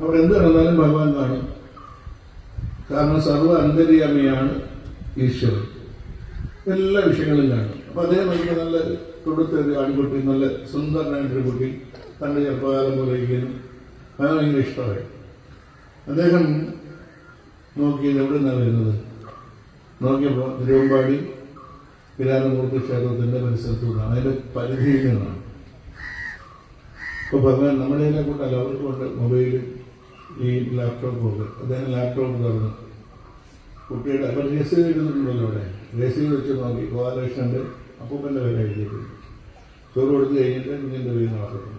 അവിടെ എന്ത് നടന്നാലും ഭഗവാൻ കാണും. കാരണം സർവ അന്തര്യാമിയാണ് ഈശ്വരൻ. എല്ലാ വിഷയങ്ങളും കാണും. അപ്പൊ അദ്ദേഹം എനിക്ക് നല്ല തൊടുത്ത ഒരു ആൺകുട്ടി നല്ല സുന്ദരനായിട്ടൊരു കുട്ടി തന്റെ ചെറുപ്പകാലം പോലെ ഇരിക്കുന്നു. അത് ഭയങ്കര ഇഷ്ടമായി. അദ്ദേഹം നോക്കിയത് എവിടെ നിന്നാണ് വരുന്നത്? നോക്കിയപ്പോൾ തിരുവമ്പാടി വിരാമമൂർത്തി ക്ഷേത്രത്തിന്റെ പരിസരത്തു നിന്നാണ് അതിന്റെ പരിധിയിൽ നിന്നാണ്. ഇപ്പൊ നമ്മളെല്ലാം നമ്മളെ കൂട്ടല്ല അവർക്കുണ്ട് മൊബൈൽ ഈ ലാപ്ടോപ്പ് ഒക്കെ അദ്ദേഹം ലാപ്ടോപ്പ് തുറന്നു കുട്ടിയുടെ അപ്പൊ രസീത് എഴുതുന്നുണ്ടല്ലോ അവിടെ. രസീത് വെച്ച് നോക്കി. ഗോപാലകൃഷ്ണന്റെ അപ്പൂപ്പന്റെ പേര് എഴുതിയിട്ടുണ്ട്. ചോറ് കൊടുത്ത് കഴിഞ്ഞിട്ട് കുഞ്ഞിന്റെ പേര് നടത്തുന്നു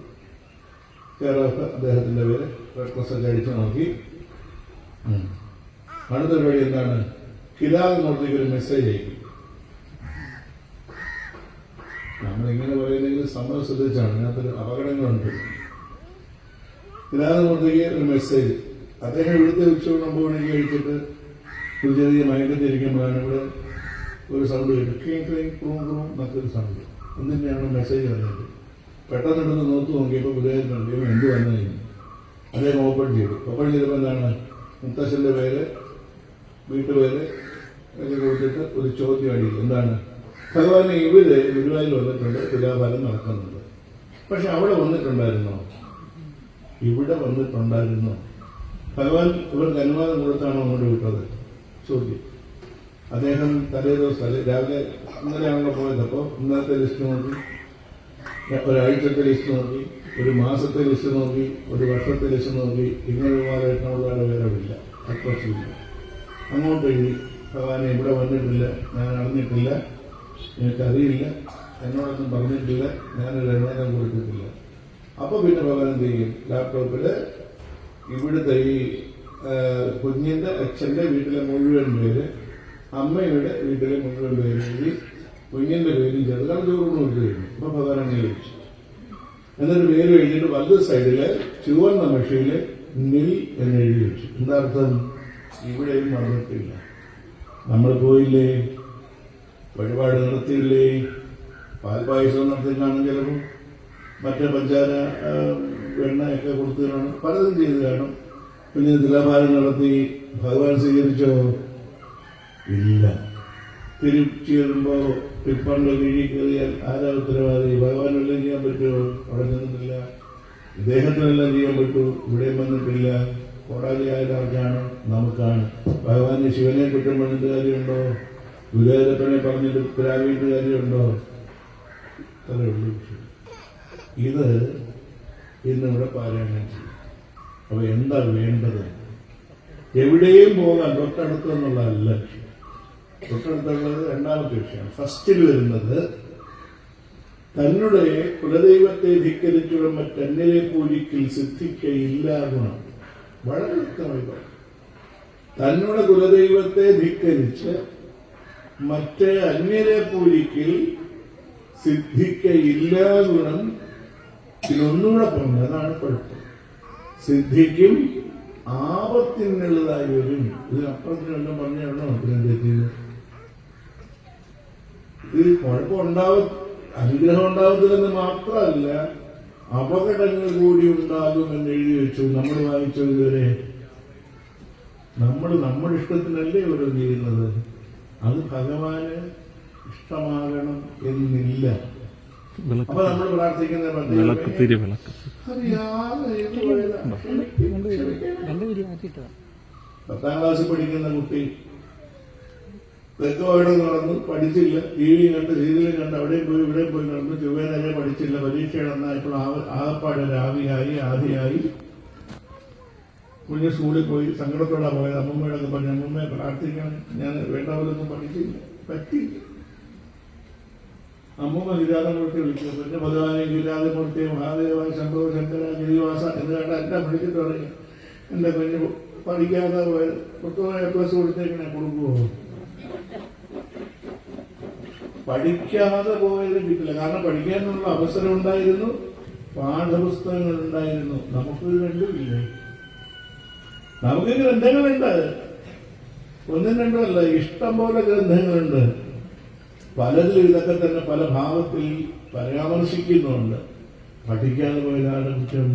കേരള അദ്ദേഹത്തിന്റെ പേര് ഒക്കെ അടിച്ചു നോക്കി. അടുത്ത പരിപാടി എന്താണ്? കിരാതമൂർത്തിക്ക് ഒരു മെസ്സേജ് അയക്കും. നമ്മളിങ്ങനെ പറയുന്നെങ്കിൽ സമയം ശ്രദ്ധിച്ചാണ്. ഇതിനകത്തൊരു അപകടങ്ങളുണ്ട്. ഇതാണ് കിരാതമൂർത്തിക്ക് ഒരു മെസ്സേജ് അദ്ദേഹം ഇവിടുത്തെ ഉച്ചയോട് ഒമ്പത് മണിക്ക് കഴിച്ചിട്ട് ഒരു ചെറിയ മയക്കത്തിരിക്കുമ്പോഴാണ് ഇവിടെ ഒരു സൗണ്ട് കേട്ടു ക്ലീൻ ക്ലീൻ ക്രൂം ക്രൂം എന്നൊക്കെ സൗണ്ട് എന്തിനാണ് മെസ്സേജ് വന്നത് പെട്ടെന്ന് എടുത്ത് നോക്കി നോക്കിയപ്പോൾ ഗുരുവായൂരുണ്ട് ഇവൻ എന്ത് വന്നു? കഴിഞ്ഞു അദ്ദേഹം ഓപ്പൺ ചെയ്തു. ഓപ്പൺ ചെയ്തപ്പോൾ എന്താണ്? മുത്തശ്ശന്റെ പേര് വീട്ടുപേര് ഒക്കെ കൊടുത്തിട്ട് ഒരു ചോദ്യം അടി എന്താണ്? ഭഗവാനെ ഇവർ ഗുരുവായൂർ വന്നിട്ടുണ്ട് തുലാഭാരം നടക്കുന്നുണ്ട്. പക്ഷെ അവിടെ വന്നിട്ടുണ്ടായിരുന്നോ? ഇവിടെ വന്നിട്ടുണ്ടായിരുന്നോ? ഭഗവാൻ ഇവർക്ക് അനുവാദം കൊടുത്താണോ അങ്ങോട്ട് വിട്ടത്? ചോദ്യം. അദ്ദേഹം തലേ ദിവസം രാവിലെ ഇന്നലെയാണല്ലോ പോയത്. അപ്പോൾ ഇന്നത്തെ ലിസ്റ്റ് നോക്കി ഒരാഴ്ചത്തെ ലിസ്റ്റ് നോക്കി ഒരു മാസത്തെ ലിസ്റ്റ് നോക്കി ഒരു വർഷത്തെ ലിസ്റ്റ് നോക്കി ഇങ്ങനെ വിമാനമുള്ള വിവരമില്ല അത്വശമില്ല അങ്ങോട്ട് എഴുതി ഭഗവാനെ ഇവിടെ വന്നിട്ടില്ല ഞാൻ അറിഞ്ഞിട്ടില്ല. എനിക്കറിയില്ല. എന്നോടൊന്നും പറഞ്ഞിട്ടില്ല. ഞാനൊരു അനുവാദം കൊടുത്തിട്ടില്ല. അപ്പൊ പിന്നെ ഭഗവാൻ എന്ത് ചെയ്യും? ലാപ്ടോപ്പിൽ ഇവിടുത്തെ ഈ കുഞ്ഞിന്റെ അച്ഛന്റെ വീട്ടിലെ മുഴുവൻ പേര് അമ്മയുടെ വീട്ടിലെ മുഴുവൻ പേര് എഴുതി കുഞ്ഞിന്റെ പേരും ചേർത്ത് കാരണം ചോറ് കൊടുത്തു കഴിഞ്ഞു അപ്പൊ ഭഗവാൻ അംഗീകരിച്ചു എന്നൊരു പേര് എഴുതിയിട്ട് വലത് സൈഡിൽ ചുവന്ന മഷിയിൽ നിൽ എന്ന് എഴുതി വെച്ചു. എന്താ അർത്ഥം? ഇവിടെയും നടന്നിട്ടില്ല നമ്മൾ പോയില്ലേ? വഴിപാട് നടത്തിയില്ലേ? പാൽപായസം നടത്തിയിട്ടാണ് ചിലപ്പോൾ മറ്റേ പഞ്ചാര വെണ്ണയൊക്കെ കൊടുത്തതാണ് പലതും ചെയ്ത് കാണും. പിന്നെ തുലാഭാരം നടത്തി ഭഗവാൻ സ്വീകരിച്ചോ? ഇല്ല. തിരിച്ചു വരുമ്പോ ടിപ്പറിന്റെ കീഴിൽ കയറിയാൽ ആരാ ഉത്തരവാദി? ഭഗവാൻ എല്ലാം ചെയ്യാൻ പറ്റുമോ അവിടെ നിന്നിട്ടില്ല ഇദ്ദേഹത്തിനെല്ലാം ചെയ്യാൻ പറ്റൂ? ഇവിടെ വന്നിട്ടില്ല. കോടാലിയായ ആർക്കാണ് നമുക്കാണ്. ഭഗവാന് ശിവനെ കുറ്റം പറഞ്ഞിട്ട് കാര്യമുണ്ടോ? ഗുരുവായൂരപ്പനെ പറഞ്ഞിട്ട് പ്രാപിയിട്ട് കാര്യമുണ്ടോ? അത്രേ ഉള്ളൂ. ഇത് ഇന്നിവിടെ പാരായണം ചെയ്യും. അപ്പൊ എന്താ വേണ്ടത്? എവിടെയും പോകാൻ തൊട്ടടുത്ത് എന്നുള്ളതല്ല ലക്ഷ്യം. തൊട്ടടുത്തുള്ളത് രണ്ടാമത്തെ വിഷയം ഫസ്റ്റിൽ വരുന്നത് തന്നെ കുലദൈവത്തെ ധിക്കരിച്ചുള്ള തന്നിലെ പൂജിക്കൽ സിദ്ധിക്കയില്ല ഗുണം. വളരെ വ്യക്തമായി പറഞ്ഞു. തന്നുടെ കുലദൈവത്തെ ധിക്കരിച്ച് മറ്റേ അന്യരെ പൂജിക്കൽ സിദ്ധിക്കയില്ല ഗുണം ഇതിലൊന്നുകൂടെ പറഞ്ഞു അതാണ് കുഴപ്പം. സിദ്ധിക്കും ആപത്തിനുള്ളതായി വരും ഇതിനപ്പുറത്തിനെല്ലാം പറഞ്ഞാണോ തെറ്റിയത് ഇത് ഉണ്ടാവ അനുഗ്രഹം ഉണ്ടാവത്തില്ലെന്ന് മാത്രമല്ല അപകടങ്ങൾ കൂടി ഉണ്ടാകും എന്ന് എഴുതി വെച്ചു. നമ്മൾ വായിച്ചു ഇതുവരെ നമ്മൾ നമ്മുടെ ഇഷ്ടത്തിനല്ലേ ഓരോ ചെയ്യുന്നത്? അത് ഭഗവാന് ഇഷ്ടമാകണം എന്നില്ല. അപ്പൊ നമ്മൾ പ്രാർത്ഥിക്കുന്ന പത്താം ക്ലാസ്സിൽ പഠിക്കുന്ന കുട്ടി തെക്കോടെ നടന്നു പഠിച്ചില്ല. ടി വി കണ്ട് സീരിയലും കണ്ട് അവിടെയും പോയി ഇവിടെയും പോയി നടന്നു. ചൊവ്വേനരെ പഠിച്ചില്ല. പരീക്ഷ നടന്നപ്പോൾ ആകപ്പാട് രാവിയായി ആദിയായി. കുഞ്ഞ് സ്കൂളിൽ പോയി സങ്കടത്തോടെ പോയത് അമ്മമ്മയോടൊക്കെ പറഞ്ഞു അമ്മമ്മയെ പ്രാർത്ഥിക്കണം. ഞാൻ വേണ്ട പോലൊന്നും പഠിച്ചില്ല പറ്റിയില്ല. അമ്മമ്മ ഗിരാതമൂർത്തി വിളിച്ചു. പിന്നെ ഭഗവാനെ ഗിരാതമൂർത്തി മഹാദേവ ശംഭവ ശങ്കര ഗിരിവാസ എന്ന് കണ്ട എല്ലാം വിളിച്ചിട്ട് പറയും എന്റെ കുഞ്ഞ് പഠിക്കാതെ പോയത്. എ പ്ലസ് കൊടുത്തേക്കിനെ കൊടുക്കുമോ പഠിക്കാതെ പോയത് കിട്ടില്ല. കാരണം പഠിക്കാനുള്ള അവസരം ഉണ്ടായിരുന്നു പാഠപുസ്തകങ്ങൾ ഉണ്ടായിരുന്നു. നമുക്കൊരു രണ്ടുമില്ലേ നമുക്ക് ഗ്രന്ഥങ്ങളുണ്ട്. ഒന്നും രണ്ടും അല്ല ഇഷ്ടം പോലെ ഗ്രന്ഥങ്ങളുണ്ട്. പലതിലും ഇതൊക്കെ തന്നെ പല ഭാവത്തിൽ പരാമർശിക്കുന്നുണ്ട്. പഠിക്കാതെ പോയതാണ് കുറ്റം.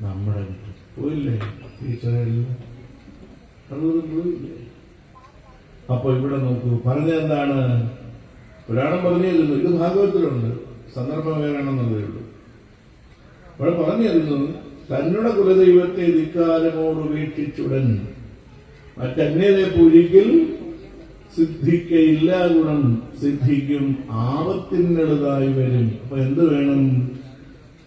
നമ്മുടെ കുറ്റം. പോയില്ലേ? ടീച്ചറെല്ലാം അപ്പൊ ഇവിടെ നോക്കൂ പറഞ്ഞ എന്താണ് പുരാണം പറഞ്ഞിരുന്നു ഇത് ഭാഗവത്തിലുണ്ട് സന്ദർഭം വേണമെന്നുള്ളതേ ഉള്ളൂ. ഇവിടെ പറഞ്ഞു തന്നുടെ കുലദൈവത്തെ ധിക്കാരമോട് വീക്ഷിച്ചുടൻ മറ്റന്നേരെ പൂജിക്കൽ? സിദ്ധിക്കയില്ല ഗുണം സിദ്ധിക്കും ആപത്തിനുള്ളതായി വരും. അപ്പൊ എന്ത് വേണം?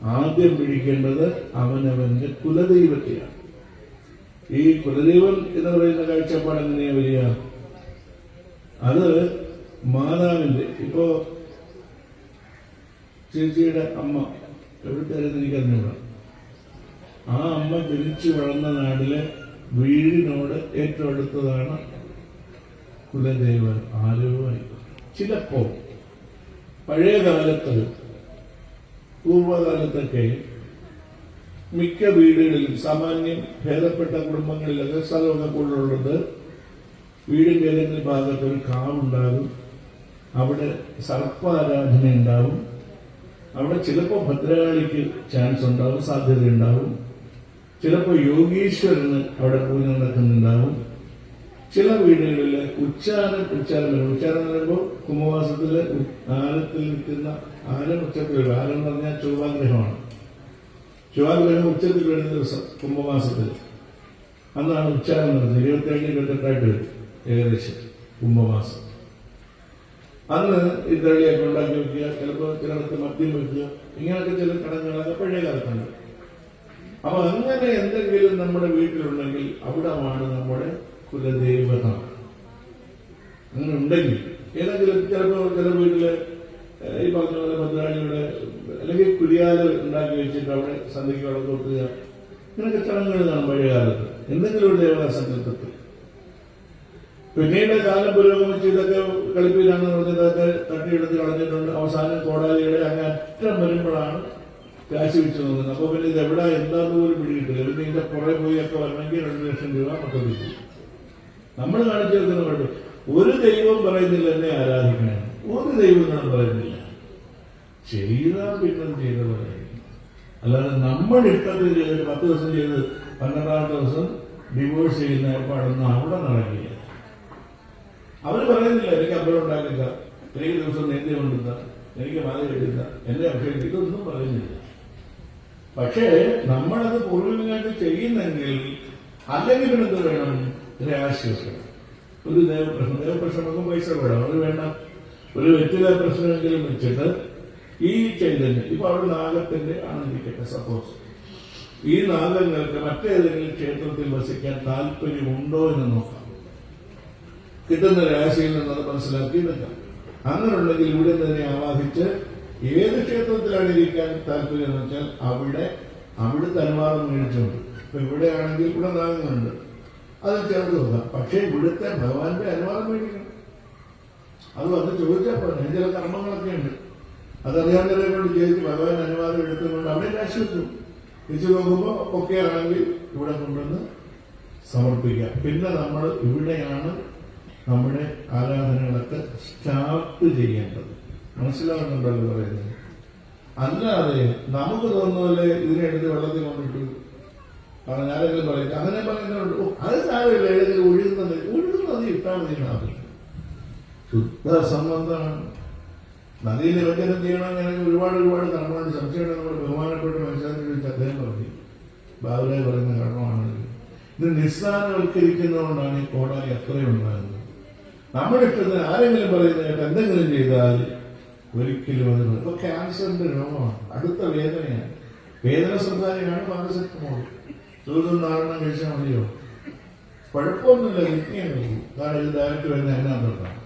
ആദ്യം പിടിക്കേണ്ടത് അവനവന്റെ കുലദൈവത്തെയാണ്. ഈ കുലദൈവം എന്ന് പറയുന്ന കാഴ്ചപ്പാട് എങ്ങനെയാ വരിക? അത് മാതാവിന്റെ ഇപ്പോ ചേച്ചിയുടെ അമ്മ എവിടുത്തെ എനിക്കറിഞ്ഞൂടാ ആ അമ്മ ജനിച്ചു വളർന്ന നാടിലെ വീടിനോട് ഏറ്റവും അടുത്തതാണ് കുലദേവൻ. ആരോഗ്യ ചിലപ്പോ പഴയ കാലത്ത് പൂർവകാലത്തൊക്കെ മിക്ക വീടുകളിലും സാമാന്യം ഭേദപ്പെട്ട കുടുംബങ്ങളിലൊക്കെ സ്ഥലമൊക്കെ കൂടുതലുള്ളത് വീടിന്റെ ഏതെങ്കിലും ഭാഗത്ത് ഒരു കാവുണ്ടാകും. അവിടെ സർപ്പാരാധന ഉണ്ടാവും അവിടെ ചിലപ്പോൾ ഭദ്രകാളിക്ക് ചാൻസ് ഉണ്ടാവും സാധ്യത ഉണ്ടാവും ചിലപ്പോൾ യോഗീശ്വരന് അവിടെ പോയി നടക്കുന്നുണ്ടാവും. ചില വീടുകളിൽ ഉച്ചാരം ഉച്ചാരം. ഉച്ചാരം എന്ന് പറയുമ്പോൾ കുംഭവാസത്തിൽ ആലത്തിൽ നിൽക്കുന്ന ആന ഉച്ചത്തിൽ വരും ആരം എന്ന് പറഞ്ഞാൽ ചൊവ്വാഗ്രഹമാണ്. ചൊവ്വാഗ്രഹം ഉച്ചത്തിൽ വരുന്ന ദിവസം കുംഭമാസത്തിൽ. അന്നാണ് ഉച്ചാരം നടന്നത് ഇരുപത്തിയേഴ് ഇരുപത്തെട്ടായിട്ട് വരും ഏകദേശം കുംഭമാസം. അന്ന് ഈ തളിയൊക്കെ ഉണ്ടാക്കി വെക്കുക ചിലപ്പോൾ ചിലടത്ത് മദ്യം വെക്കുക ഇങ്ങനെയൊക്കെ ചില കടങ്ങളൊക്കെ പഴയ കാലത്തുണ്ട് അപ്പൊ അങ്ങനെ എന്തെങ്കിലും നമ്മുടെ വീട്ടിലുണ്ടെങ്കിൽ അവിടമാണ് നമ്മുടെ കുലദേവത അങ്ങനെ ഉണ്ടെങ്കിൽ ഏതെങ്കിലും ചിലപ്പോൾ ചില വീട്ടിൽ ഈ പറഞ്ഞ പോലെ ഭദ്രാളിയുടെ അല്ലെങ്കിൽ കുരിയാല ഉണ്ടാക്കി വെച്ചിട്ട് അവിടെ സന്ധ്യയ്ക്ക് അവിടെ കൊടുക്കുക ഇങ്ങനെയൊക്കെ ചടങ്ങുകൾ കാണും പഴയ കാലത്ത് എന്തെങ്കിലും ഒരു ദേവതാ സങ്കല്പത്തിൽ. പിന്നീട് കാലം പുരോഗമിച്ച് ഇതൊക്കെ കളിപ്പിയിലാണെന്ന് പറഞ്ഞിട്ട് അതൊക്കെ തട്ടിയെടുത്ത് കളഞ്ഞിട്ടുണ്ട്. അവസാനം കോടാലിയുടെ അങ്ങ് അറ്റം വരുമ്പോഴാണ് കാശ് വെച്ച് നോക്കുന്നത് അപ്പൊ പിന്നെ ഇത് എവിടെ എന്താന്ന് പോലും പിടികിട്ടില്ല. പിന്നെ ഇതിന്റെ പുറകെ പോയി ഒക്കെ വരണമെങ്കിൽ രണ്ട് ലക്ഷം രൂപ മൊത്തം കിട്ടും. നമ്മൾ കാണിച്ചു വെക്കുന്ന കണ്ടു. ഒരു ദൈവം പറയുന്നില്ല എന്നെ ആരാധിക്കണേ. ഒരു ദൈവം ഞാൻ പറയുന്നില്ല. ചെയ്ത പിന്നെ ചെയ്ത പോലെ അല്ലാതെ നമ്മൾ ഇഷ്ടത്തിൽ ചെയ്തിട്ട് പത്ത് ദിവസം ചെയ്ത് പന്ത്രണ്ടാമത്തെ ദിവസം ഡിവോഴ്സ് ചെയ്യുന്ന ഏർപ്പാടൊന്നും അവിടെ നടക്കില്ല. അവർ പറയുന്നില്ല എനിക്ക് അമ്പലം ഉണ്ടാക്കില്ല. എനിക്ക് ദിവസം നേന്തി കൊണ്ടില്ല എനിക്ക് മാല കിട്ടില്ല എന്റെ അഭിഷേകം ഇതൊന്നും പറയുന്നില്ല. പക്ഷേ നമ്മളത് പൂർവികമായിട്ട് ചെയ്യുന്നെങ്കിൽ അല്ലെങ്കിൽ എന്ത് വേണം? ഒരാശ്വാസം. ഒരു ദേവപ്രശ്നം നമുക്ക് പൈസ വേണം. അത് വേണ്ട. ഒരു വ്യക്തിഗത പ്രശ്നമെങ്കിലും വെച്ചിട്ട് ഈ ചൈതന്യം ഇപ്പൊ അവിടെ നാഗത്തിന്റെ ആണെന്നിരിക്കട്ടെ സപ്പോസ് ഈ നാഗങ്ങൾക്ക് മറ്റേതെങ്കിലും ക്ഷേത്രത്തിൽ വസിക്കാൻ താല്പര്യമുണ്ടോ എന്ന് നോക്കാം. കിട്ടുന്ന രാശിയിൽ നിന്നത് മനസ്സിലാക്കി നിൽക്കാം അങ്ങനെയുണ്ടെങ്കിൽ ഇവിടെ തന്നെ ആവാഹിച്ച് ഏത് ക്ഷേത്രത്തിലാണ് ഇരിക്കാൻ താല്പര്യം എന്ന് വെച്ചാൽ അവിടെ അവിടെ തന്മാറം മേടിച്ചുണ്ട്. ഇപ്പൊ ഇവിടെയാണെങ്കിൽ ഇവിടെ നാഗങ്ങളുണ്ട് അത് ചേർത്ത് നോക്കാം പക്ഷേ ഇവിടുത്തെ ഭഗവാന്റെ അനുവാദം മേടിക്കണം. അത് വന്ന് ചോദിച്ചാൽ പറഞ്ഞു ചില കർമ്മങ്ങളൊക്കെ ഉണ്ട്. അതറിയാവുന്നവരെ കൊണ്ട് ചെയ്ത് ഭഗവാൻ അനുവാദം എടുത്തുകൊണ്ട് അവിടെ രാശിവെച്ചു തിരിച്ചു നോക്കുമ്പോൾ ഒക്കെ ആണെങ്കിൽ ഇവിടെ കൊണ്ടുവന്ന് സമർപ്പിക്കാം. പിന്നെ നമ്മൾ ഇവിടെയാണ് നമ്മുടെ ആരാധനകളൊക്കെ സ്റ്റാർട്ട് ചെയ്യേണ്ടത്. മനസ്സിലാവുന്നുണ്ടല്ലോ പറയുന്നത്. അല്ലാതെ നമുക്ക് തോന്നുന്നതല്ലേ ഇതിനെടുത്ത് വെള്ളത്തിൽ കൊണ്ടിട്ടു കാരണം ഞാനെങ്കിലും പറയും അങ്ങനെ പറയുന്നുണ്ട് അത് സാരമില്ല ഏതെങ്കിലും ഒഴുകുന്നത് ഒഴുകുന്നത് നദി ഇട്ടാൽ മതി ശുദ്ധ സംബന്ധമാണ്. നദീ ചെയ്യണം ഞാൻ ഒരുപാട് ഒരുപാട് കർമ്മമാണ് സംശയമാണ് നമ്മുടെ ബഹുമാനപ്പെട്ട മനുഷ്യനെ ചോദിച്ച് അദ്ദേഹം പറഞ്ഞു ബാബുരായി പറയുന്ന കർമ്മമാണ് ഇത് നിസ്സാരവൽക്കരിക്കുന്നതുകൊണ്ടാണ് ഈ കോടാലി അത്രയും ഉണ്ടാകുന്നത്. നമ്മുടെ ഇഷ്ടത്തിന് ആരെങ്കിലും പറയുന്നത് കേട്ട് എന്തെങ്കിലും ചെയ്താൽ ഒരിക്കലും അതിന് ഇപ്പൊ രോഗമാണ്. അടുത്ത വേദനയാണ്. വേദന സംസാരിയാണ് പാരസെറ്റമോൾ. ദിവസം നാലെണ്ണം കഴിച്ചാൽ മതിയോ? കുഴപ്പമൊന്നുമില്ല നിൽക്കുകയാണ് കാരണം ഇത് ഡയറക്റ്റ് വരുന്ന അതിനകത്തോട്ടാണ്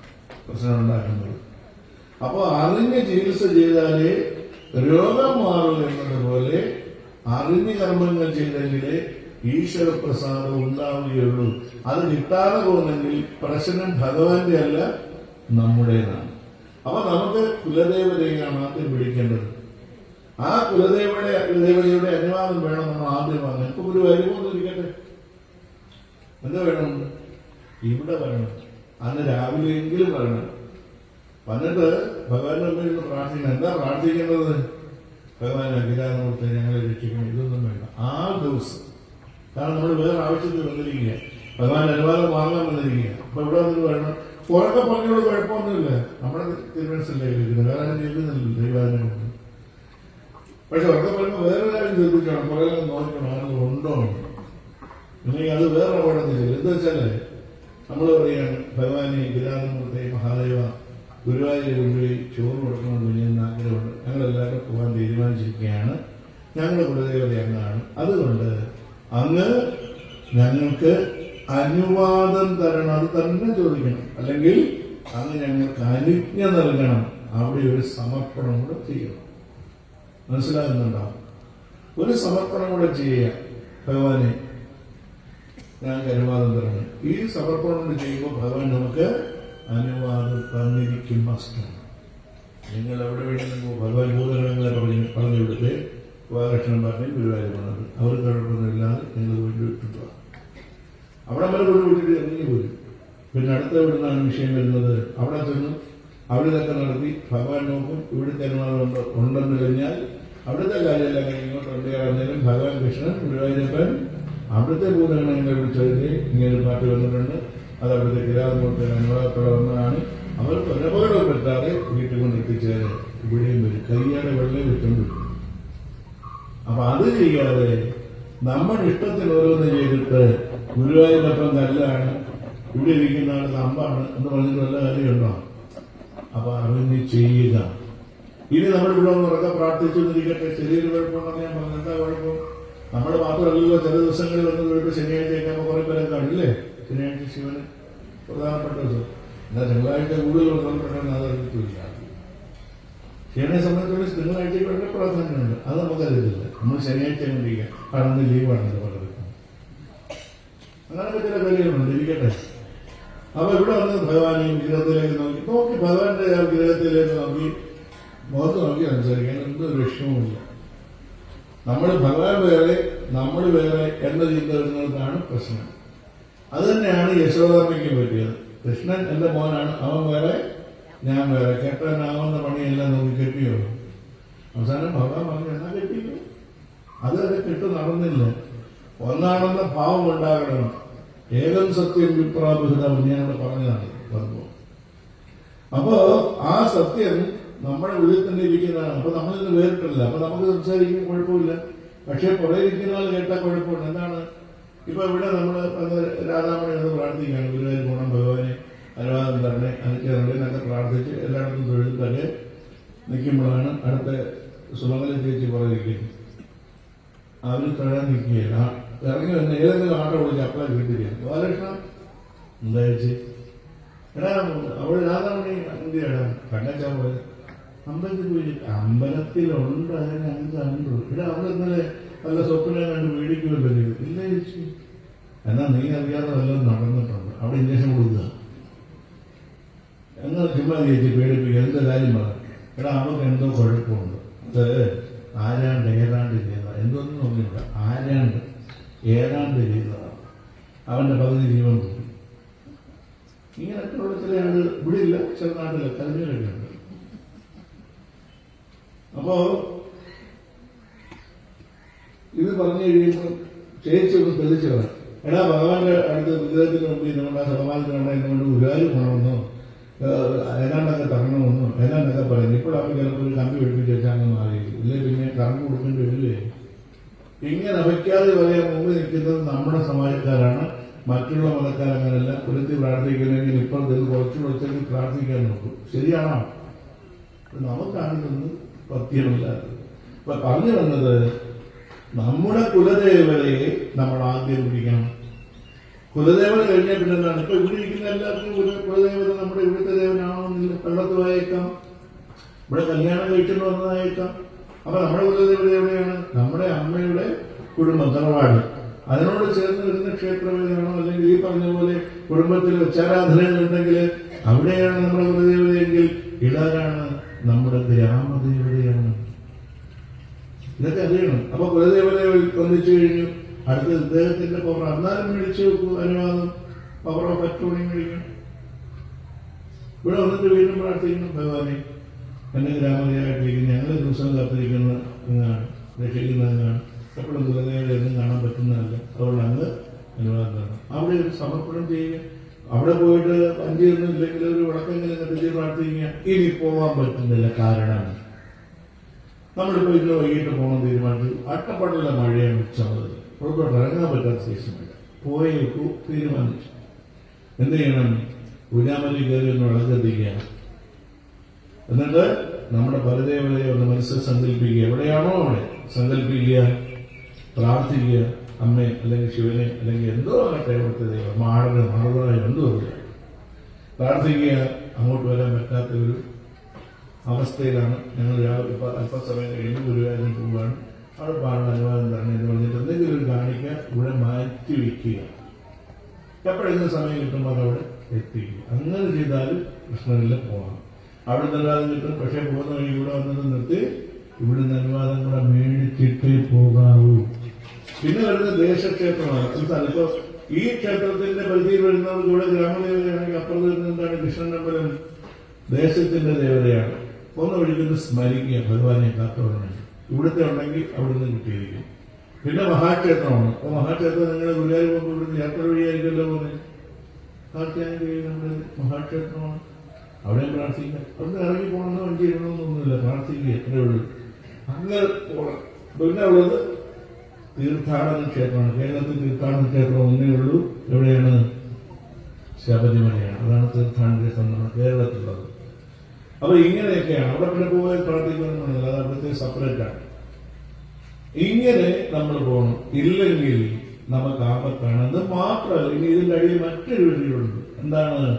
പ്രശ്നം ഉണ്ടാക്കുന്നത് അപ്പോൾ അറിഞ്ഞ് ചികിത്സ ചെയ്താലേ രോഗം മാറും എന്നതുപോലെ അറിഞ്ഞ് കർമ്മങ്ങൾ ചെയ്തെങ്കിലേ ഈശ്വര പ്രസാദം ഉണ്ടാവുകയുള്ളൂ. അത് കിട്ടാതെ പോകുന്നെങ്കിൽ പ്രശ്നം ഭഗവാന്റെ അല്ല നമ്മുടേതാണ്. അപ്പൊ നമുക്ക് കുലദേവതയാണ് ആദ്യം പിടിക്കേണ്ടത് ആ കുലദേവയുടെ കുലദേവതയുടെ അനുവാദം വേണം നമ്മൾ ആദ്യം വാങ്ങാൻ. ഇപ്പൊ ഒരു വരുമോന്നിരിക്കട്ടെ എന്താ വേണം? ഇവിടെ വരണം. അന്ന് രാവിലെയെങ്കിലും വരണം. വന്നിട്ട് ഭഗവാന്റെ മുമ്പിൽ നിന്ന് പ്രാർത്ഥിക്കണം. എന്താ പ്രാർത്ഥിക്കേണ്ടത് ഭഗവാൻ അഖിലാനോർത്ത് ഞങ്ങളെ രക്ഷിക്കണം. ഇതൊന്നും വേണ്ട. ആ ദിവസം. കാരണം നമ്മൾ വേറെ ആവശ്യത്തിൽ വന്നിരിക്കുക ഭഗവാൻ അനുവാദം വാങ്ങാൻ വന്നിരിക്കുക അപ്പൊ ഇവിടെ വന്നിട്ട് വേണം ഉറക്കെ പറഞ്ഞോട് കുഴപ്പമൊന്നുമില്ല. നമ്മുടെ ഇരിക്കുന്നത് വേറെ ആരും കൊണ്ട് പക്ഷെ ഉറക്കെ പറയുമ്പോൾ വേറെ കാര്യം ചോദിക്കണം കുറെ നോക്കണം അത് ഉണ്ടോ. അല്ലെങ്കിൽ അത് വേറെ അപകടത്തിൽ ചെയ്യും എന്താ വെച്ചാൽ നമ്മൾ പറയാണ് ഭഗവാനെ ഗിരാനമൂർത്തി മഹാദേവ ഗുരുവായൂർ കൊണ്ടുപോയി ചോറ് കൊടുക്കണമെന്ന് ഞാൻ ആഗ്രഹമുണ്ട്. ഞങ്ങളെല്ലാവരും പോകാൻ തീരുമാനിച്ചിരിക്കുകയാണ്. ഞങ്ങളുടെ കുലദേവത അങ്ങാണ് അതുകൊണ്ട് അങ്ങ് ഞങ്ങൾക്ക് അനുവാദം തരണം അത് തന്നെ ചോദിക്കണം. അല്ലെങ്കിൽ അത് ഞങ്ങൾക്ക് അനുജ്ഞ നൽകണം. അവിടെ ഒരു സമർപ്പണം കൂടെ ചെയ്യണം. മനസ്സിലാകുന്നുണ്ടോ? ഒരു സമർപ്പണം കൂടെ ചെയ്യുക ഭഗവാനെ ഞാൻ അനുവാദം തരണം ഈ സമർപ്പണം കൊണ്ട് ചെയ്യുമ്പോൾ ഭഗവാൻ നമുക്ക് അനുവാദം തന്നിരിക്കും മസ്റ്റാണ് നിങ്ങൾ എവിടെ വേണമെങ്കിലും ഭഗവാൻ ഭൂതഗണങ്ങളെ പറഞ്ഞു പറഞ്ഞു വിടുത്തെ ഉപാകൃഷ്ണൻ പറഞ്ഞു ഗുരുവായൂർ പറഞ്ഞത് അവർ കുഴപ്പമൊന്നുമില്ലാതെ നിങ്ങൾ വീട്ടിൽ വിട്ടിട്ട് വാ. അവിടെ വരെ കൊണ്ട് വിട്ടിട്ട് ഇറങ്ങി പോയി പിന്നെ അടുത്ത ഇവിടുന്നാണ് വിഷയം വരുന്നത്. അവിടെ ചെന്നു അവിടെ തന്നെ നടത്തി ഭഗവാൻ നോക്കും ഇവിടുത്തെ ഉണ്ടെന്ന് കഴിഞ്ഞാൽ അവിടുത്തെ കാര്യമെല്ലാം കഴിഞ്ഞ് ഇങ്ങോട്ട് ഭഗവാൻ കൃഷ്ണൻ ഗുരുവായൂരപ്പൻ അവിടുത്തെ ഭൂതഗണങ്ങളെ വിളിച്ചതിന് ഇങ്ങനെ പാട്ട് വന്നിട്ടുണ്ട്. അത് അവിടുത്തെ കിരാതമൂർത്തി അനുവാദത്തോടെ വന്നതാണ്. അവർ ഒരപകടം പറ്റാതെ വീട്ടിൽ കൊണ്ട് എത്തിച്ചേര് ഇവിടെയും വരും. കയ്യാടെ വെള്ളം വെച്ചുകൊണ്ട് വരും. അപ്പൊ അത് ചെയ്യാതെ നമ്മുടെ ഇഷ്ടത്തിൽ ഓരോന്ന് ചെയ്തിട്ട് ഗുരുവായൂരപ്പം നല്ലതാണ് ഇവിടെ ഇരിക്കുന്ന ആൾ നമ്പാണ് എന്ന് പറഞ്ഞിട്ട് വല്ല കാര്യമുണ്ടോ? അപ്പൊ അറിഞ്ഞ് ചെയ്യുക. ഇനി നമ്മൾ ഇവിടെ ഒന്ന് ഉറക്കെ പ്രാർത്ഥിച്ചു എന്നിരിക്കട്ടെ ചെറിയൊരു കുഴപ്പമുണ്ടെന്ന് ഞാൻ പറഞ്ഞു. എന്താ കുഴപ്പം? നമ്മൾ മാത്രമല്ലല്ലോ ചില ദിവസങ്ങളിൽ വന്ന് വീട്ടിൽ ശനിയാഴ്ചയൊക്കെ ആകുമ്പോൾ കുറെ പേരെ കാണില്ലേ ശനിയാഴ്ച ശിവന് പ്രധാനപ്പെട്ട ദിവസം. എന്നാൽ തിങ്കളാഴ്ച കൂടുതൽ പ്രധാനപ്പെട്ടെന്ന് അത് അറിയത്തില്ല. ശനിയെ സംബന്ധിച്ചുള്ള തിങ്കളാഴ്ചയ്ക്ക് വളരെ പ്രാധാന്യമുണ്ട് അത് നമുക്കറിയില്ല നമ്മൾ ശനിയാഴ്ച കൊണ്ടിരിക്കുക കടന്ന് ലീവാണെന്ന് അപ്പൊ ഇവിടെ വന്ന് ഭഗവാനെ വിഗ്രഹത്തിലേക്ക് നോക്കി. നോക്കി ഭഗവാന്റെ ആ വിഗ്രഹത്തിലേക്ക് നോക്കി. മുഖത്ത് നോക്കി സംസാരിക്കാൻ എന്തൊരു വിഷമവുമില്ല. നമ്മൾ ഭഗവാൻ വേറെ നമ്മൾ വേറെ എന്ന ചിന്ത വരുന്നതാണ് പ്രശ്നം അത് തന്നെയാണ് യശോദാമ്മയ്ക്ക് പറ്റിയത്. കൃഷ്ണൻ എന്റെ മോനാണ് അവൻ വേറെ ഞാൻ വേറെ. കെട്ടാനാവുന്ന പണിയെല്ലാം നമുക്ക് കെട്ടിയുള്ളൂ അവസാനം ഭഗവാൻ പറഞ്ഞു എന്നാ കെട്ടിയോ അത് വരെ നടന്നില്ല. ഒന്നാണെന്ന ഭാവം ഉണ്ടാകണം. ഏകം സത്യം വിപ്രാബുഹിത ഞാനിവിടെ പറഞ്ഞതാണ് പറഞ്ഞു അപ്പോ ആ സത്യം നമ്മുടെ ഉള്ളിൽ തന്നെ ഇരിക്കുന്നതാണ്. അപ്പൊ നമ്മളിന്ന് വേറിട്ടില്ല. അപ്പൊ നമുക്ക് സംസാരിക്കാൻ കുഴപ്പമില്ല. പക്ഷെ പുറകെ ഇരിക്കുന്ന ആൾ കേട്ടാൽ കുഴപ്പമുണ്ട് എന്താണ്? ഇപ്പൊ ഇവിടെ നമ്മൾ രാധാമണി എന്ന് പ്രാർത്ഥിക്കുകയാണ്. ഗുരുവായൂർ ഗുണം ഭഗവാനെ അനുവാദം തരണേ അനുഗ്രഹം എന്നൊക്കെ പ്രാർത്ഥിച്ച് എല്ലായിടത്തും തൊഴിൽ തന്നെ നിൽക്കുമ്പോഴാണ് അടുത്ത സുമംഗലം ചേച്ചി പറഞ്ഞിരിക്കുന്നത്. അവർ തൊഴാൻ നിൽക്കുകയില്ല. ഇറങ്ങി വന്ന് ഏതെങ്കിലും ആട്ടോ വിളിച്ച് അപ്പളെ വീട്ടിൽ ബാലകൃഷ്ണ എന്താ ചേച്ചി എടാ അവിടെ രാധാമണി എന്തിയാടാ കണ്ണച്ചാൻ പോയത് അമ്പലത്തിൽ പോയി അമ്പലത്തിലുണ്ട് അതിന് അഞ്ചാണ്ട് ഇവിടെ അവിടെ ഇന്നലെ നല്ല സ്വപ്നം കണ്ട് മേടിക്കുമല്ലോ വരും ഇല്ല ചേച്ചി. എന്നാ നീ അറിയാതെ വല്ലതും നടന്നിട്ടുണ്ട്. അവിടെ ഇഞ്ചക്ഷൻ കൊടുക്കുക. എന്നാ ചുമ്മാ ചേച്ചി പേടിപ്പിക്കുക? എന്താ കാര്യം പറ. എടാ അവർക്ക് എന്തോ കുഴപ്പമുണ്ട്. അത് ആരാണ്ട് ഏതാണ്ട് എന്തോന്നും ഒന്നുമില്ല ആരാണ്ട് ഏതാണ്ട് ചെയ്തതാണ് അവന്റെ പകുതി ജീവൻ പോയി ഇങ്ങനെയൊക്കെയുള്ള ചില ആളുകൾ ഇവിടെ ഇല്ല ചില നാട്ടിലെ തലമുറയിലുണ്ട് അപ്പോ ഇത് പറഞ്ഞു കഴിയുമ്പോൾ ചേച്ചി ഒന്ന് തെളിച്ചു പറയാം എടാ ഭഗവാന്റെ അടുത്ത് വിഗ്രഹത്തിന് മുമ്പിൽ നമ്മുടെ സമാധാനത്തിനുണ്ട എന്നുകൊണ്ട് ഗുരുവായൂർ പോകണമെന്നോ ഏഹ്, ഏതാണ്ടൊക്കെ തരണമെന്നോ ഏതാണ്ടൊക്കെ പറയുന്നു അവർ ചിലപ്പോൾ ഒരു കമ്പി വെട്ടിച്ച് വെച്ചാൽ അങ്ങ് മാറി പിന്നെ കറണ്ട് കൊടുക്കേണ്ടി വരില്ലേ? ഇങ്ങനെ വയ്ക്കാതെ വരെ മുമ്പ് നിൽക്കുന്നത് നമ്മുടെ സമാജക്കാരാണ്. മറ്റുള്ള മതക്കാരങ്ങനല്ല കുലത്തി പ്രാർത്ഥിക്കണമെങ്കിൽ ഇപ്പം ഇത് കുറച്ചു കുറച്ചെങ്കിൽ പ്രാർത്ഥിക്കാൻ നോക്കും. ശരിയാണോ? നമുക്കാണിതൊന്നും പത്യമില്ലാത്തത് ഇപ്പൊ പറഞ്ഞു വന്നത് നമ്മുടെ കുലദേവതയെ നമ്മൾ ആദ്യം പിടിക്കണം കുലദേവത കഴിഞ്ഞ പിന്നെ എന്താണ് ഇപ്പൊ ഇവിടെ ഇരിക്കുന്ന എല്ലാവർക്കും കുല- കുലദേവത നമ്മുടെ ഇവിടുത്തെ ദേവനാണോന്നില്ല പള്ളത്ത് വായേക്കാം ഇവിടെ കല്യാണം കഴിച്ചിട്ട് വന്നതായേക്കാം. അപ്പൊ നമ്മുടെ കുലദേവത എവിടെയാണ്? നമ്മുടെ അമ്മയുടെ കുടുംബം തറവാട്. അതിനോട് ചേർന്ന് വരുന്ന ക്ഷേത്രവേദനാണോ അല്ലെങ്കിൽ ഈ പറഞ്ഞ പോലെ കുടുംബത്തിൽ ഉച്ചാരാധനകൾ ഉണ്ടെങ്കിൽ അവിടെയാണ് നമ്മുടെ കുലദേവതയെങ്കിൽ ഇടാരാണ് നമ്മുടെ ഗ്രാമദേവതയാണ്. ഇതൊക്കെ അറിയണം. അപ്പൊ കുലദേവത വന്നിച്ചു കഴിഞ്ഞു. അടുത്ത ഇദ്ദേഹത്തിന്റെ പവർ അന്നാലും മേടിച്ചു വെക്കൂ അനുവാദം. പവർ ഓഫ് അറ്റോണി മേടിക്കണം ഇവിടെ വന്നിട്ട് വീണ്ടും പ്രാർത്ഥിക്കണം ഭഗവാനെ. എന്റെ ഗ്രാമതയായിട്ടിരിക്കുന്ന ഞങ്ങൾ ദിവസം കാത്തിരിക്കുന്ന എന്നാണ് രക്ഷിക്കുന്നതിനാണ് എപ്പോഴും കുലദേവത ഒന്നും കാണാൻ പറ്റുന്നതല്ല. അതുകൊണ്ട് അങ്ങ് അനുവാദം അവിടെ ഒരു സമർപ്പണം ചെയ്യുക. അവിടെ പോയിട്ട് പഞ്ചീരുന്നു ഇല്ലെങ്കിൽ ഒരു വിളക്കെങ്കിലും കണ്ടിച്ച് പ്രാർത്ഥിക്കുക. ഇനി പോകാൻ പറ്റുന്നില്ല കാരണം. നമ്മളിപ്പോ ഇന്ന് വൈകിട്ട് പോകണം തീരുമാനിച്ചു. അട്ടപ്പാടുള്ള മഴയാണ് ഉച്ചമുള്ളത് പുറത്തോട്ട് ഇറങ്ങാൻ പറ്റാത്ത ശേഷമില്ല പോയേക്കു തീരുമാനിച്ചു. എന്ത് ചെയ്യണം? പൂജാമലി കയറി ഒന്ന് വിളക്കെത്തിക്കുക. എന്നിട്ട് നമ്മുടെ ബലദേവതയെ ഒന്ന് മനസ്സിൽ സങ്കല്പിക്കുക. എവിടെയാണോ അവിടെ സങ്കല്പിക്കുക പ്രാർത്ഥിക്കുക അമ്മയെ അല്ലെങ്കിൽ ശിവനെ അല്ലെങ്കിൽ എന്തോ ആകട്ടെ അവിടുത്തെ ദൈവം മാടന് മറുപടി എന്തോ അറിയാം. പ്രാർത്ഥിക്കുക അങ്ങോട്ട് വരാൻ പറ്റാത്ത ഒരു അവസ്ഥയിലാണ് ഞങ്ങൾ രാവിലെ അല്പസമയം കഴിഞ്ഞ് ഗുരുവായൂരിൽ പോവുകയാണ് അവിടെ പാടുന്ന അനുവാദം തരണം എന്ന് പറഞ്ഞിട്ട് എന്തെങ്കിലും കാണിക്കുക ഇവിടെ മാറ്റി വയ്ക്കുക എപ്പോഴെങ്കിലും സമയം കിട്ടുമ്പോൾ അവിടെ എത്തിക്കുക. അങ്ങനെ ചെയ്താൽ പ്രശ്നമില്ല പോകാം അവിടെ നിന്ന് നിൽക്കും പക്ഷേ പോകുന്ന വഴി ഇവിടെ വന്നത് നിർത്തി ഇവിടുന്ന് അനുവാദം കൂടെ മേടിച്ചിട്ടേ പോകാവൂ. പിന്നെ വരുന്ന ദേശക്ഷേത്രമാണ്. മനസ്സിലായി ഇപ്പൊ ഈ ക്ഷേത്രത്തിന്റെ പരിധിയിൽ വരുന്നവർക്ക് ഇവിടെ ഗ്രാമദേവതയാണെങ്കിൽ അപ്പുറത്ത് എന്താണ്? കൃഷ്ണൻ ദേശത്തിന്റെ ദേവതയാണ്. ഒന്ന് ഒഴിക്കുന്ന സ്മരിക്കുക. ഭഗവാനെ കാത്തോടണം ഇവിടുത്തെ ഉണ്ടെങ്കിൽ അവിടുന്ന് കിട്ടിയിരിക്കും. പിന്നെ മഹാക്ഷേത്രമാണ്. അപ്പൊ മഹാക്ഷേത്രം നിങ്ങളെ ഗുരുവായൂർ പോകുമ്പോൾ ഇവിടുന്ന് യാത്ര വഴിയായിരിക്കുമല്ലോ പോകുന്നത് കാർത്തിയാനി നമ്മുടെ മഹാക്ഷേത്രമാണ്. അവിടെയും പ്രാർത്ഥിക്കുക അവിടെ ഇറങ്ങി പോകണമെന്ന് വണ്ടി ഇടണമെന്നൊന്നുമില്ല പ്രാർത്ഥിക്കുക എത്രയേ ഉള്ളൂ. അങ്ങനെ പോകണം. പിന്നെ ഉള്ളത് തീർത്ഥാടന ക്ഷേത്രമാണ്. കേരളത്തിൽ തീർത്ഥാടന ക്ഷേത്രം ഒന്നേ ഉള്ളൂ. എവിടെയാണ്? ശബരിമലയാണ്. അതാണ് തീർത്ഥാടന ക്ഷേത്രം കേരളത്തിലുള്ളത്. അപ്പൊ ഇങ്ങനെയൊക്കെയാണ്. അവിടെ പിന്നെ പോയി പ്രാർത്ഥിക്കണമെന്നില്ല അത് അവിടുത്തെ സെപ്പറേറ്റ് ആണ്. ഇങ്ങനെ നമ്മൾ പോകണം. ഇല്ലെങ്കിൽ നമുക്ക് ആപത്താണ് അത് മാത്രമല്ല. ഇനി ഇതിന്റെ അടിയിൽ മറ്റൊരു വഴിയുണ്ട്. എന്താണ്?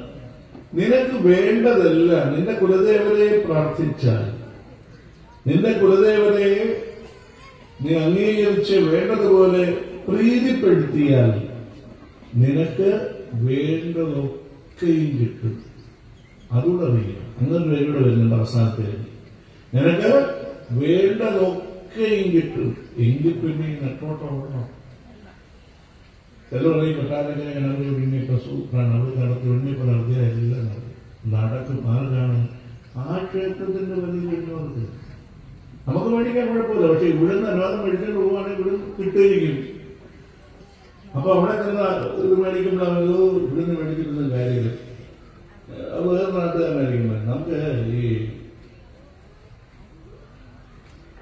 നിനക്ക് വേണ്ടതെല്ലാം നിന്റെ കുലദേവതയെ പ്രാർത്ഥിച്ചാൽ. നിന്റെ കുലദേവതയെ നീ അംഗീകരിച്ച് വേണ്ടതുപോലെ പ്രീതിപ്പെടുത്തിയാൽ നിനക്ക് വേണ്ടതൊക്കെയും കിട്ടും. അതുകൂടെ അറിയാം അങ്ങനെ പേരോട് വരുന്നുണ്ട് അവസാനത്തെ നിനക്ക് വേണ്ടതൊക്കെയും കിട്ടും. എങ്കിൽ പിന്നെ നെട്ടോട്ടം ഓടണം. പറയും കൊട്ടാരക്കര കിണറ് ഉണ്ണിയപ്പ സൂത്രാണ് അവർ നടത്തി ഉണ്ണിയപ്പ നടത്തിയ എല്ലാം നടത്തി. നടക്കും ആർക്കാണ് ആ ക്ഷേത്രത്തിന്റെ വലിയ വരുന്നവർക്ക് നമുക്ക് മേടിക്കാൻ കുഴപ്പമില്ല പക്ഷെ ഇവിടുന്ന് അനുവാദം മേടിച്ചുകൊണ്ട് പോവുകയാണെങ്കിൽ ഇവിടുന്ന് കിട്ടുകയും അപ്പൊ അവിടെ ചെന്ന ഇത് മേടിക്കുമ്പോൾ അവരോ ഇവിടുന്ന് മേടിക്കുന്ന കാര്യമില്ല അത് വേറെ നാട്ടുകാരനായിരിക്കും. നമുക്ക് ഈ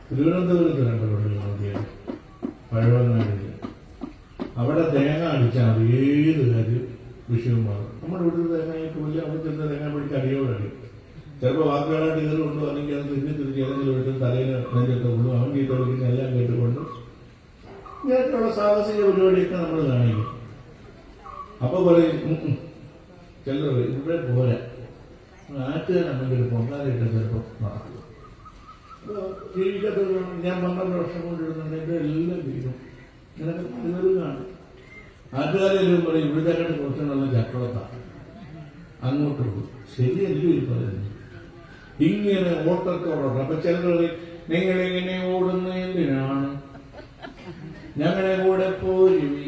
തിരുവനന്തപുരത്ത് കണ്ടുകൊണ്ടില്ല നോക്കിയ പഴവനാടില്ല അവിടെ തേങ്ങ അടിച്ചാൽ മതി ഏത് കാര്യം വിഷയവും മാറും. നമ്മുടെ വീട്ടിൽ തേങ്ങയായിട്ട് വലിയ അവിടെ ചെന്ന് തേങ്ങ പിടിച്ച് അടിയോടടി ചിലപ്പോൾ വാക്കുകളായിട്ട് കൊണ്ടു അല്ലെങ്കിൽ അത് തിരിഞ്ഞ് തിരിഞ്ഞ് ഏതെങ്കിലും വിട്ട് തലയിൽ നെഞ്ചൊക്കെ കൊണ്ടു അവൻ ചീത്ത എല്ലാം കേട്ടുകൊണ്ട് ഇങ്ങനെയൊക്കെയുള്ള സാഹസിക പരിപാടിയൊക്കെ നമ്മൾ കാണിക്കും. അപ്പൊ പറയും. ചിലർ ഇവിടെ പോരാ. ആറ്റുകാരാണെങ്കിലും പൊങ്കാലയിട്ട് ചിലപ്പോൾ നടക്കും. അപ്പൊ ജീവിക്കത്തൊരു ഞാൻ പന്ത്രണ്ട് വർഷം കൊണ്ടിരുന്നുണ്ടെങ്കിൽ എല്ലാം തീരും. നിനക്ക് തീരുകയാണ് നാട്ടുകാരെല്ലാം പറയും ഇവിടുത്തെ കുറച്ചുള്ള നല്ല ചക്രത്താണ് അങ്ങോട്ട് പോകും ശരിയല്ലോ ഈ ഇങ്ങനെ ഓട്ടത്തോടെ അപ്പൊ നിങ്ങൾ ഇങ്ങനെ ഓടുന്ന എന്തിനാണ്? ഞങ്ങളെ കൂടെ പോരുവി.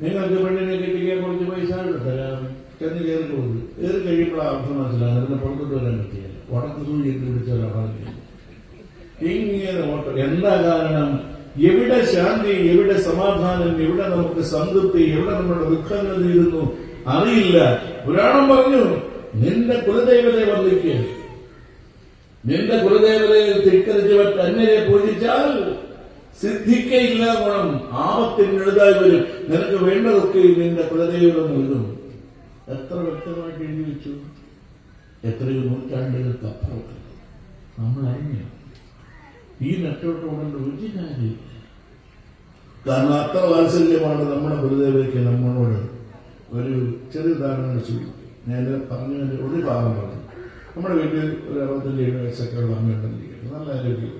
നിങ്ങൾക്ക് പെണ്ണിനെ കിട്ടിക്കാൻ കുറച്ച് പൈസ തരാം. ചെന്ന് കയറി പോകുന്നു. കയറി കഴിയുമ്പോൾ അർത്ഥം മനസ്സിലാകും അതിന്റെ പുറത്തോട്ട് വരാൻ പറ്റിയല്ല ഉടക്ക് സൂചിയിട്ട് പിടിച്ചാൽ അറിയില്ല ഇങ്ങനെ ഓട്ടം. എന്താ കാരണം? എവിടെ ശാന്തി എവിടെ സമാധാനം എവിടെ നമുക്ക് സംതൃപ്തി എവിടെ നമ്മുടെ ദുഃഖങ്ങൾ തീരുന്നു അറിയില്ല. പുരാണം പറഞ്ഞു നിന്റെ കുലദേവതയെ വന്ദിക്കുക നിന്റെ കുലദേവതയെ ധിക്കരിച്ചവർ തന്നെ പൂജിച്ചാൽ സിദ്ധിക്കയില്ല ഗുണം. ആപത്തിന് എഴുതായി വരും. നിനക്ക് വേണ്ടതൊക്കെ നിന്റെ കുലദേവത നൽകും. എത്ര വ്യക്തമായിട്ട് എഴുതി വെച്ചു? എത്രയോ നൂറ്റാണ്ടുകൾക്ക് അപ്പുറത്ത് നമ്മൾ അറിഞ്ഞു ഈ നെട്ടോട്ട് കൊണ്ട് ഒരു കാര്യം കാരണം അത്ര വാത്സല്യമാണ് നമ്മുടെ ഗുരുദേവയ്ക്ക് നമ്മളോട് ഒരു ചെറിയ ഉദാഹരണം വെച്ചു ഞാൻ പറഞ്ഞതിന്റെ ഒരു ഭാഗം പറഞ്ഞു. നമ്മുടെ വീട്ടിൽ ഒരു അറുപത്തഞ്ച് ഏഴ് വയസ്സൊക്കെ ഉള്ള അമ്മയുണ്ടെന്നിരിക്കുന്നു നല്ല ആരോഗ്യം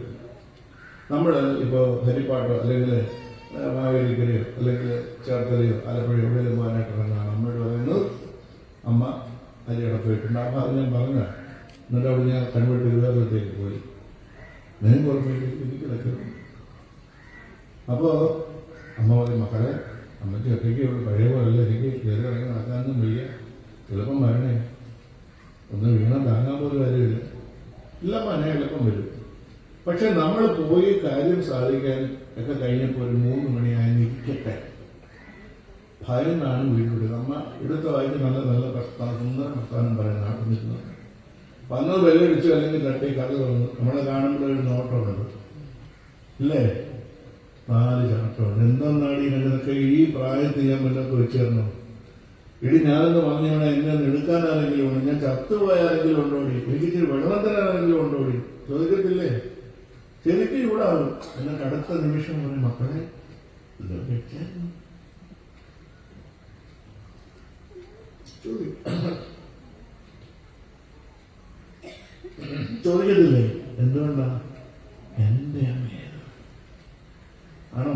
നമ്മൾ ഇപ്പോൾ ഹരിപ്പാട്ടോ അല്ലെങ്കിൽ മാവേലിക്കരയോ അല്ലെങ്കിൽ ചേർത്തലയോ ആലപ്പുഴയോ എവിടെയെങ്കിലും പോകാനായിട്ട് ഇറങ്ങാണ് അമ്മയോട് പറയുന്നത്. അമ്മ അരിയടപ്പ് പോയിട്ടുണ്ട്. ആ ഭാഗം ഞാൻ പറഞ്ഞ എന്നിട്ട് അവിടെ ഞാൻ കൺവേർട്ട് തിരുവാതിരത്തേക്ക് പോയി. ഞാൻ എനിക്ക് കിടക്കുന്നു. അപ്പോ അമ്മ പറയും മക്കളെ അമ്മയ്ക്ക് ഒറ്റയ്ക്ക് പഴയ പോലല്ല എനിക്ക് കയറി ഇറങ്ങി നടക്കാനൊന്നും വയ്യ. എളുപ്പം വരണേ. ഒന്ന് വീണ താങ്ങാൻ പോലും കാര്യമില്ല. ഇല്ലമ്മ ഞാൻ എളുപ്പം വരും. പക്ഷെ നമ്മൾ പോയി കാര്യം സാധിക്കാൻ ഒക്കെ കഴിഞ്ഞപ്പോൾ ഒരു മൂന്ന് മണിയായി ഇരിക്കട്ടെ. ഭയന്നാണ് വീട്ടിലൂടെ നമ്മ ഇവിടുത്തെ വായിക്ക് നല്ല നല്ല പ്രസ്ഥാനം സുന്ദര പ്രസ്ഥാനം പറയാൻ നാട്ടിൽ നിൽക്കുന്നത് വന്നത് വെല്ലടിച്ചു അല്ലെങ്കിൽ തട്ടി കഥ തുറന്നു നമ്മളെ കാണുമ്പോൾ ഒരു നോട്ടമുണ്ട് ഇല്ലേ? നാല് ചാട്ടമുണ്ട് എന്തെന്നാണ് ഈ രണ്ടതൊക്കെ ഈ പ്രായത്തിൽ ഞാൻ മുന്നോട്ട് വെച്ചിരുന്നു. ഇടി ഞാനെന്ന് പറഞ്ഞാൽ എന്നെ ഒന്ന് ഉണ്ട്? ഞാൻ ചത്തുപോയ ആരെങ്കിലും ഉണ്ടോടി എനിക്ക് ഇച്ചിരി വെള്ളം തരാൻ ആരെങ്കിലും ഉണ്ടോടി ചോദിക്കത്തില്ലേ? ശരിക്കും ഇവിടെ ആവും എന്നിട്ട് അടുത്ത നിമിഷം പറയും മക്കളെ ചോദിക്കും ചോദിക്കത്തില്ലേ? എന്തുകൊണ്ടാ? എന്റെ അമ്മയാണ് ആണോ?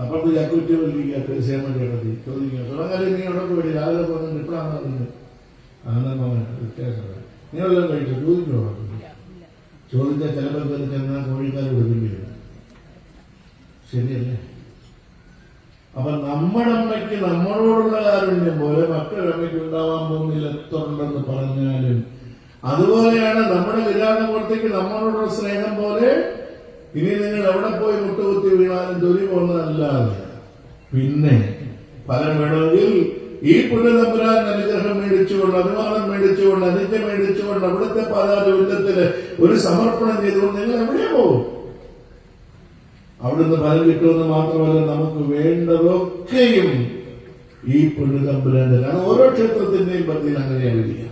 അപ്പൊ ചക്കുറ്റി വലിക്കാത്ത സേമ ചേട്ടത്തി ചോദിക്കുക. തുടങ്ങാതെ നീ അവിടെ പോയി രാവിലെ പോകുന്ന ഇപ്പോഴാണ് നിന്ന് ആനന്ദമോഹൻ വ്യത്യാസമാണ് നീ വല്ലതും കഴിച്ചു? ചോദിക്കോ ചോദിച്ചാൽ ചിലപ്പോൾ തന്നെ ചെന്നാൽ കോഴിക്കാർ കൊടുക്കേണ്ടി ശരിയല്ലേ? അപ്പൊ നമ്മുടെ അമ്മയ്ക്ക് നമ്മളോടുള്ള കാരുണ്യം പോലെ മക്കളുടെ അമ്മയ്ക്ക് ഉണ്ടാവാൻ പോകുന്നില്ല എത്ര ഉണ്ടെന്ന് പറഞ്ഞാലും അതുപോലെയാണ് നമ്മുടെ വിരാടമൂർത്തിക്ക് നമ്മളോടുള്ള സ്നേഹം പോലെ ഇനി നിങ്ങൾ എവിടെ പോയി മുട്ടുകുത്തി വീണാലും ജോലി പോകുന്നതല്ലാതെ. പിന്നെ ഫലം വേണമെങ്കിൽ ഈ പുണ്യതമ്പുരാൻ അനുഗ്രഹം മേടിച്ചുകൊണ്ട് അഭിമാനം മേടിച്ചുകൊണ്ട് അനുജ്ഞ മേടിച്ചുകൊണ്ട് അവിടുത്തെ പാതാരവിന്ദത്തിൽ ഒരു സമർപ്പണം ചെയ്തുകൊണ്ട് നിങ്ങൾ എവിടെ പോകും? അവിടുന്ന് ഫലം കിട്ടുമെന്ന് മാത്രമല്ല നമുക്ക് വേണ്ടതൊക്കെയും ഈ പുണ്യതമ്പുരാൻ തന്നെയാണ് ഓരോ ക്ഷേത്രത്തിന്റെയും പത്തിയിൽ അങ്ങനെയാണ് വരിക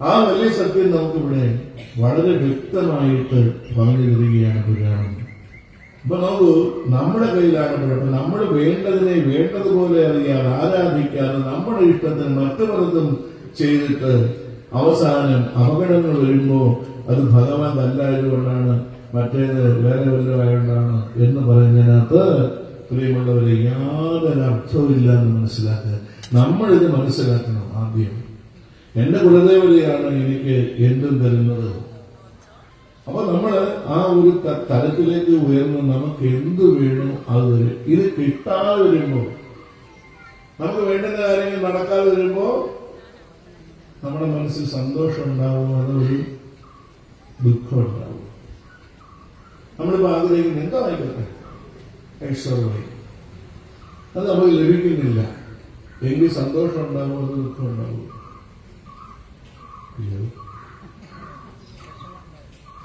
ആ വലിയ സത്യം നമുക്കിവിടെ വളരെ വ്യക്തമായിട്ട് പറഞ്ഞു തരികയാണ് പുരാണം. അപ്പൊ നോക്കൂ നമ്മുടെ കയ്യിലാണ് കുഴപ്പം. നമ്മൾ വേണ്ടതിനെ വേണ്ടതുപോലെ അറിയാതെ ആരാധിക്കാതെ നമ്മുടെ ഇഷ്ടത്തിന് മറ്റു പലതും ചെയ്തിട്ട് അവസാനം അപകടങ്ങൾ വരുമ്പോ അത് ഭഗവാൻ അല്ലായതുകൊണ്ടാണ് മറ്റേത് വേറെ വല്ലതായതുകൊണ്ടാണ് എന്ന് പറയുന്നതിനകത്ത് പ്രിയമുള്ളവരെ യാതൊരു അർത്ഥവുമില്ല എന്ന് മനസ്സിലാക്കുക. നമ്മളിത് മനസ്സിലാക്കണം ആദ്യം. എന്റെ കുലദേവതയാണ് എനിക്ക് എന്തും തരുന്നത്. അപ്പൊ നമ്മൾ ആ ഒരു തലത്തിലേക്ക് ഉയർന്ന് നമുക്ക് എന്ത് വേണോ അത് ഇത് കിട്ടാതെ വരുമ്പോ നമുക്ക് വേണ്ടുന്ന കാര്യങ്ങൾ നടക്കാതെ വരുമ്പോ നമ്മുടെ മനസ്സിൽ സന്തോഷം ഉണ്ടാവും അതൊരു ദുഃഖം ഉണ്ടാവും. നമ്മളിപ്പോ ആഗ്രഹിക്കുന്നത് എന്താ ആയിക്കോട്ടെ ഐശ്വര്യമായി അത് നമുക്ക് ലഭിക്കുന്നില്ല. എങ്കിൽ സന്തോഷം ഉണ്ടാവും അത് ദുഃഖം ഉണ്ടാവും.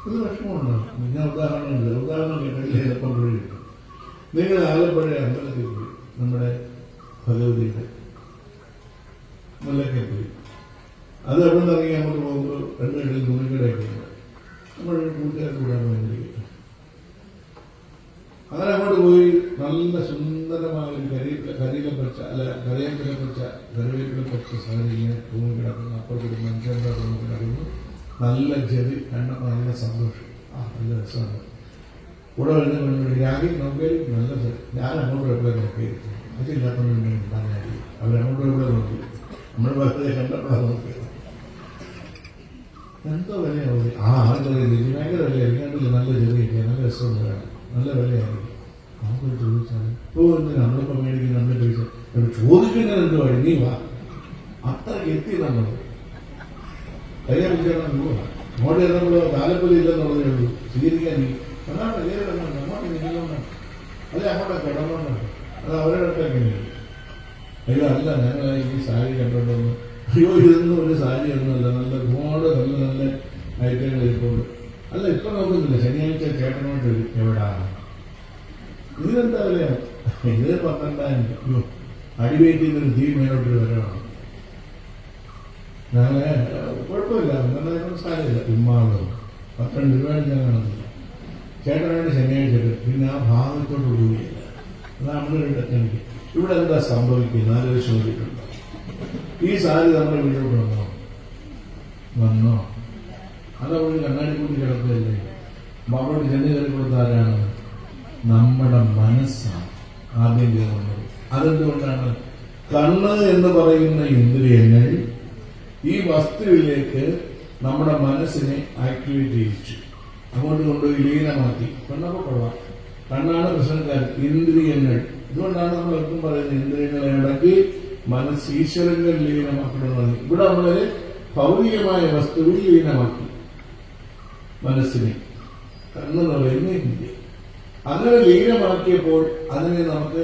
ഒരു വിഷമമുണ്ടാവും ഞാൻ ഉദാഹരണമില്ല ഉദാഹരണം കേട്ടില്ല ചിലപ്പോൾ വഴി നിങ്ങൾ ആലപ്പുഴ അമ്പലത്തിൽ പോയി. നമ്മുടെ ഭഗവതിയുടെ മുല്ലക്കെ പോയി. അത് എവിടെ നിന്ന് ഇറങ്ങി അങ്ങോട്ട് പോകുമ്പോൾ രണ്ട് കടയിൽ തുണിക്കടയൊക്കെ ഉണ്ട് നമ്മുടെ കൂട്ടുകാർ കൂടാൻ വേണ്ടി അങ്ങനെ അങ്ങോട്ട് പോയി നല്ല സുന്ദരമായ കരിയില അല്ല പച്ച സാരി ഇങ്ങനെ തൂങ്ങി കിടക്കുന്നു അപ്പുറത്തൊരു തൂങ്ങി കിടക്കുന്നു നല്ല ചെവി കണ്ടപ്പോൾ നല്ല സന്തോഷം ആ നല്ല രസമാണ് കൂടെ വരുന്ന പെൺകുട്ടി നോക്കിയാൽ നല്ല. ഞാൻ അങ്ങോട്ട് എവിടെ നോക്കിയിരിക്കും അതില്ലാത്തതുകൊണ്ട് ഉണ്ടാകാൻ അവരങ്ങോട്ടും എവിടെ നോക്കി നമ്മൾ വെറുതെ കണ്ടപ്പോഴാണ് നോക്കിയത് എന്തോ വിലയാണ് ആ ആ ചെറിയ ഭയങ്കര വിലയായിരിക്കും നല്ല ചെറിയൊക്കെ നല്ല രസമുള്ളതാണ് നല്ല വിലയായിരിക്കും നമുക്ക് ചോദിച്ചാൽ ഓ എന്തിനാ നമ്മളിപ്പോ മേടിക്കുന്ന നമ്മളെ ചോദിച്ചാൽ ചോദിക്കുന്നത് എന്തുവാ നീ വാ. അത്രയ്ക്ക് എത്തി നമ്മൾ കയ്യെ പിടിച്ചാൽ പോവാ അങ്ങോട്ട് ചെന്നപ്പോൾ താലപ്പൊലി ഇല്ലെന്നുള്ളതേ ഉള്ളൂ. സ്വീകരിക്കാൻ നീ. കയ്യിൽ കിടന്നുണ്ട് അങ്ങോട്ട് നിൽക്കുന്നുണ്ട് അല്ലെ അങ്ങോട്ട് കിടന്നുണ്ട് അത് അവരുടെ എങ്ങനെയാണ് അയ്യോ അല്ല ഞങ്ങൾ ഈ സാരി കണ്ടോണ്ടൊന്ന്. അയ്യോ ഇതൊന്നും ഒരു സാരി ഒന്നുമല്ല. നല്ല ഒരുപാട് നല്ല നല്ല ഐറ്റങ്ങൾ ഇരിപ്പുണ്ട്. അല്ല ഇപ്പൊ നോക്കുന്നില്ല. ശനിയാഴ്ച ചേട്ടനോട്ട് വരും എവിടാ ഇതിനെന്താ വില ഇത് പന്ത്രണ്ടായിരം അടിവേറ്റിൽ നിന്ന് തീ മേലോട്ട് വരവാണ്. ഞാൻ കുഴപ്പമില്ല. അങ്ങനെ സാരമില്ല. ഉമ്മാവ് പന്ത്രണ്ട് രൂപ ഞാൻ കാണുന്നില്ല ചേട്ടനായിട്ട് ശനിയാഴ്ച. പിന്നെ ആ ഭാഗത്തോട്ട് പോവുകയില്ല. നമ്മൾ രണ്ടൊക്കെ ഇവിടെ എന്താ സംഭവിക്കുന്നത്? ആലോചിച്ച് നോക്കിയിട്ടുണ്ട് ഈ സാരി നമ്മുടെ വീട്ടിലോട്ട് വന്നോ? വന്നോ? അതവിടെ കണ്ണാടി കൂട്ടി കിടക്കുകയല്ലേ? അപ്പൊ അവിടെ ചെന്ന് കയറി കൊടുത്ത ആരാണ്? നമ്മുടെ മനസ്സാണ്. ആദ്യം ചെയ്യുന്നത് അതെന്തുകൊണ്ടാണ്? കണ്ണ് എന്ന് പറയുന്ന ഇന്ദ്രിയങ്ങൾ ഈ വസ്തുവിലേക്ക് നമ്മുടെ മനസ്സിനെ ആക്ടിവേറ്റ് ചെയ്യിച്ചു. അങ്ങോട്ട് കൊണ്ടുപോയി ലീനമാക്കി കണ്ണൊക്കെ കൊള്ളാം. കണ്ണാണ് പ്രശ്നക്കാരൻ. ഇന്ദ്രിയങ്ങൾ. ഇതുകൊണ്ടാണ് നമ്മൾ എപ്പം പറയുന്നത് ഇന്ദ്രിയങ്ങളെ അടക്കി മനസ്സ് ഈശ്വരങ്ങൾ ലീനമാക്കണമെന്ന് ഇവിടെ നമ്മൾ ഭൗതികമായ വസ്തുവിൽ ലീനമാക്കി മനസ്സിനെ. കണ്ണ് നിറയുന്ന ഇന്ത്യ അങ്ങനെ ലീനമാക്കിയപ്പോൾ അതിനെ നമുക്ക്